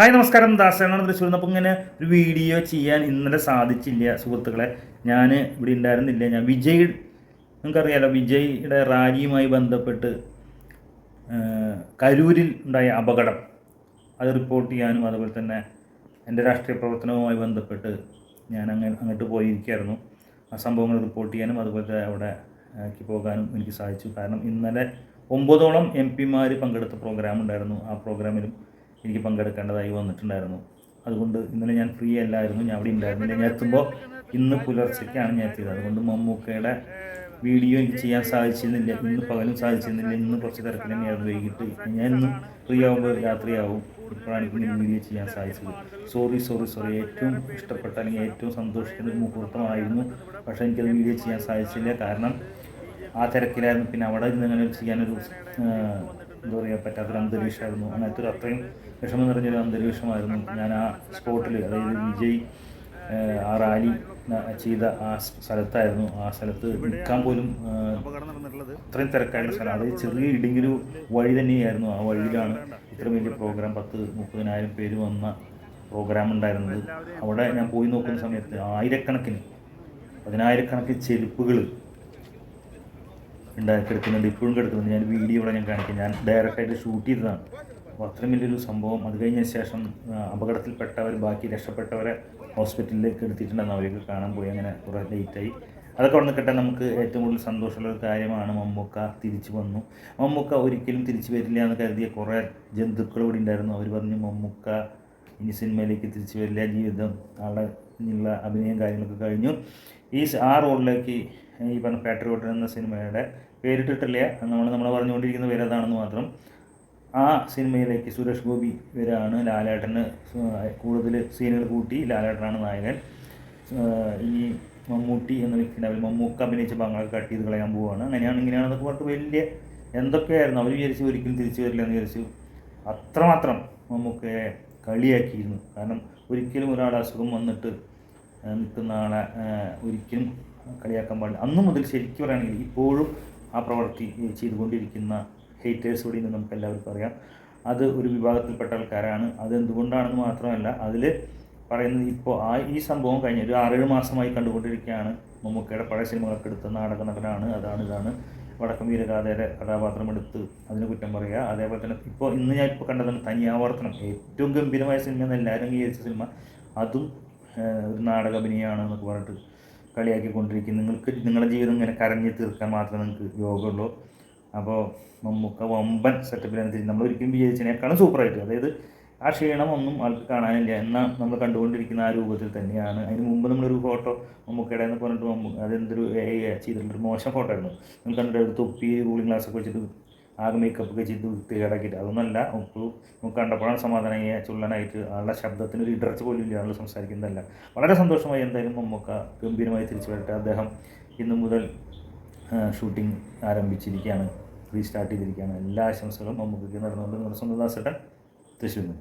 Hi നമസ്കാരം. ദാസനാണ് തൃശ്ശൂർ അപ്പോൾ ഇങ്ങനെ ഒരു വീഡിയോ ചെയ്യാൻ ഇന്നലെ സാധിച്ചില്ല സുഹൃത്തുക്കളെ. ഞാൻ ഇവിടെ ഉണ്ടായിരുന്നില്ല. ഞാൻ വിജയ് നിങ്ങൾക്കറിയാലോ വിജയുടെ റാലിയുമായി ബന്ധപ്പെട്ട് കരൂരിൽ ഉണ്ടായ അപകടം. അത് റിപ്പോർട്ട് ചെയ്യാനും അതുപോലെ തന്നെ എന്റെ രാഷ്ട്രീയ പ്രവർത്തനവുമായി ബന്ധപ്പെട്ട് ഞാൻ അങ്ങ് അങ്ങോട്ട് പോയിരിക്കുകയായിരുന്നു. ആ സംഭവങ്ങൾ റിപ്പോർട്ട് ചെയ്യാനും അതുപോലെ അവിടെ ആക്കി പോകാനും എനിക്ക് സാധിച്ചു. കാരണം ഇന്നലെ ഒമ്പതോളം എം പിമാർ പങ്കെടുത്ത പ്രോഗ്രാം ഉണ്ടായിരുന്നു. ആ പ്രോഗ്രാമിലും എനിക്ക് പങ്കെടുക്കേണ്ടതായി വന്നിട്ടുണ്ടായിരുന്നു. അതുകൊണ്ട് ഇന്നലെ ഞാൻ ഫ്രീ അല്ലായിരുന്നു. ഞാൻ അവിടെ ഉണ്ടായിരുന്നില്ല ഞാൻ എത്തുമ്പോൾ ഇന്ന് പുലർച്ചയ്ക്കാണ് ഞാൻ എത്തിയത്. അതുകൊണ്ട് മമ്മൂക്കയുടെ വീഡിയോ എനിക്ക് ചെയ്യാൻ സാധിച്ചിരുന്നില്ല. ഇന്ന് പകലും സാധിച്ചിരുന്നില്ല. ഇന്ന് കുറച്ച് തിരക്കിൽ തന്നെയായിരുന്നു വൈകിട്ട്. ഞാൻ ഇന്ന് ഫ്രീ ആകുമ്പോൾ രാത്രിയാവും. ഇപ്പോഴാണ് എനിക്ക് വീഡിയോ ചെയ്യാൻ സാധിച്ചത്. സോറി സോറി സോറി ഏറ്റവും ഇഷ്ടപ്പെട്ട അല്ലെങ്കിൽ ഏറ്റവും സന്തോഷിക്കുന്ന ഒരു മുഹൂർത്തമായിരുന്നു. പക്ഷേ എനിക്കത് വീഡിയോ ചെയ്യാൻ സാധിച്ചില്ല. കാരണം ആ തിരക്കിലായിരുന്നു. പിന്നെ അവിടെ ഇരുന്ന് അങ്ങനെ ചെയ്യാനൊരു എന്താ പറയുക പറ്റാത്തൊരു അന്തരീക്ഷമായിരുന്നു. അങ്ങനത്തെ ഒരു അത്രയും വിഷമം നിറഞ്ഞൊരു അന്തരീക്ഷമായിരുന്നു ഞാൻ ആ സ്പോട്ടിൽ അതായത് വിജയ് ആ, റാലി ചെയ്ത ആ സ്ഥലത്തായിരുന്നു. ആ സ്ഥലത്ത് നിൽക്കാൻ പോലും അത്രയും തിരക്കായിരുന്ന സ്ഥലം. അതായത് ചെറിയ ഇടുങ്ങിയൊരു വഴി തന്നെയായിരുന്നു. ആ വഴിയിലാണ് ഇത്രയും വലിയ പ്രോഗ്രാം പത്ത് മുപ്പതിനായിരം പേര് വന്ന പ്രോഗ്രാം ഉണ്ടായിരുന്നത്. അവിടെ ഞാൻ പോയി നോക്കുന്ന സമയത്ത് ആയിരക്കണക്കിന് പതിനായിരക്കണക്കിന് ചെരുപ്പുകൾ ഉണ്ടായി കിടക്കുന്നുണ്ട് ഇപ്പോഴും കിടക്കുന്നുണ്ട് ഞാൻ വീഡിയോ ഇവിടെ ഞാൻ കാണിക്കാം. ഞാൻ ഡയറക്റ്റായിട്ട് ഷൂട്ട് ചെയ്തതാണ്. അപ്പോൾ അത്രയും വലിയൊരു സംഭവം. അത് കഴിഞ്ഞ ശേഷം അപകടത്തിൽപ്പെട്ടവർ ബാക്കി രക്ഷപ്പെട്ടവരെ ഹോസ്പിറ്റലിലേക്ക് എടുത്തിട്ടുണ്ടെന്ന് അവരൊക്കെ കാണാൻ പോയി. അങ്ങനെ കുറേ ലേറ്റായി അതൊക്കെ വന്ന് കിട്ടാൻ നമുക്ക് ഏറ്റവും കൂടുതൽ സന്തോഷമുള്ള ഒരു കാര്യമാണ് മമ്മൂക്ക തിരിച്ചു വന്നു. മമ്മൂക്ക ഒരിക്കലും തിരിച്ചു വരില്ല എന്ന് കരുതിയ കുറേ ജന്തുക്കൾ ഇവിടെ ഉണ്ടായിരുന്നു. അവർ പറഞ്ഞു മമ്മൂക്ക ഇനി സിനിമയിലേക്ക് തിരിച്ചു വരില്ല. ജീവിതം ആളുടെ അഭിനയം കാര്യങ്ങളൊക്കെ കഴിഞ്ഞു. ഈ ആ റോഡിലേക്ക് ഈ പറഞ്ഞ പാട്രിയോട്ട് എന്ന സിനിമയുടെ പേരിട്ടിട്ടില്ല നമ്മൾ നമ്മൾ പറഞ്ഞുകൊണ്ടിരിക്കുന്ന പേര് അതാണെന്ന് മാത്രം. ആ സിനിമയിലേക്ക് സുരേഷ് ഗോപി വരാണ് ലാലേട്ടന് കൂടുതൽ സീനുകൾ കൂട്ടി. ലാലേട്ടനാണ് നായകൻ. ഈ മമ്മൂട്ടി എന്ന വ്യക്തിയുടെ അവർ മമ്മൂക്ക അഭിനയിച്ച ഭാഗങ്ങളൊക്കെ കട്ട് ചെയ്ത് കളയാൻ പോവുകയാണ് അങ്ങനെയാണ് ഇങ്ങനെയാണെന്നൊക്കെ പറഞ്ഞിട്ട് വലിയ എന്തൊക്കെയായിരുന്നു? അവർ വിചാരിച്ചു ഒരിക്കലും തിരിച്ചു വരില്ല എന്ന് വിചാരിച്ചു. അത്രമാത്രം മമ്മൂക്കയെ കളിയാക്കിയിരുന്നു. കാരണം ഒരിക്കലും ഒരാൾ അസുഖം വന്നിട്ട് നിൽക്കുന്ന ആളെ ഒരിക്കലും കളിയാക്കാൻ പാടില്ല. അന്നു മുതൽ ശരിക്കും പറയുകയാണെങ്കിൽ ഇപ്പോഴും ആ പ്രവൃത്തി ചെയ്തുകൊണ്ടിരിക്കുന്ന ഹെയ്റ്റേഴ്സ് കൂടി എന്ന് നമുക്ക് എല്ലാവർക്കും അറിയാം. അത് ഒരു വിഭാഗത്തിൽപ്പെട്ട ആൾക്കാരാണ്. അത് എന്തുകൊണ്ടാണെന്ന് മാത്രമല്ല അതിൽ പറയുന്നത് ഇപ്പോൾ ആ ഈ സംഭവം കഴിഞ്ഞ ഒരു ആറേഴ് മാസമായി കണ്ടുകൊണ്ടിരിക്കുകയാണ്. മമ്മൂക്കയുടെ പഴയ സിനിമകളൊക്കെ എടുത്ത നാടക നടനാണ്. അതാണ് ഇതാണ്. വടക്കം വീരഗാഥയുടെ കഥാപാത്രം എടുത്ത് അതിന് കുറ്റം പറയുക. അതേപോലെ തന്നെ ഇപ്പോൾ ഇന്ന് ഞാൻ ഇപ്പോൾ കണ്ടതാണ് തനിയാവർത്തനം ഏറ്റവും ഗംഭീരമായ സിനിമ എന്ന് എല്ലാവരും അംഗീകരിച്ച സിനിമ. അതും ഒരു നാടക അഭിനയമാണ് എന്നൊക്കെ പറഞ്ഞിട്ട് കളിയാക്കിക്കൊണ്ടിരിക്കും നിങ്ങൾക്ക് നിങ്ങളുടെ ജീവിതം ഇങ്ങനെ കരഞ്ഞ് തീർക്കാൻ മാത്രമേ നിങ്ങൾക്ക് യോഗമുള്ളൂ. അപ്പോൾ മമ്മൂക്ക വമ്പൻ സെറ്റപ്പിലാണ് തിരിച്ച് നമ്മൾ ഒരിക്കലും വിജയിച്ചതിനേക്കാളും സൂപ്പറായിട്ട് അതായത് ആ ക്ഷീണം ഒന്നും ആൾക്ക് കാണാനില്ല. എന്നാൽ നമ്മൾ കണ്ടുകൊണ്ടിരിക്കുന്ന ആ രൂപത്തിൽ തന്നെയാണ്. അതിന് മുമ്പ് നമ്മളൊരു ഫോട്ടോ മമ്മൂക്കയുടെ എന്ന് പറഞ്ഞിട്ട് മമ്മൂ അതെന്തൊരു ചെയ്തിട്ടുള്ളൊരു മോശം ഫോട്ടോ ആയിരുന്നു. നമ്മൾ കണ്ടിട്ട് തൊപ്പി കൂളിംഗ് ഗ്ലാസ് ഒക്കെ വെച്ചിട്ട് ആകെ മേക്കപ്പ് ഒക്കെ ചെയ്ത് വൃത്തികേടാക്കിയിട്ട്. അതൊന്നല്ല നമുക്ക് കണ്ടപ്പോഴാണ് സമാധാനമായി ചുള്ളനായിട്ട് ആളുടെ ശബ്ദത്തിന് ഒരു ഇടർച്ച പോലും ഇല്ല ആൾ സംസാരിക്കുന്നതല്ല. വളരെ സന്തോഷമായി എന്തായാലും മമ്മൂക്ക ഗംഭീരമായി തിരിച്ചു വരട്ടെ. അദ്ദേഹം ഇന്നു മുതൽ ഷൂട്ടിംഗ് ആരംഭിച്ചിരിക്കുകയാണ്. റീസ്റ്റാർട്ട് ചെയ്തിരിക്കുകയാണ്. എല്ലാ ആശംസകളും മമ്മൂക്കയ്ക്ക് നടന്നുകൊണ്ട് നമ്മുടെ സ്വന്തം ദാസേട്ടൻ നിന്ന്.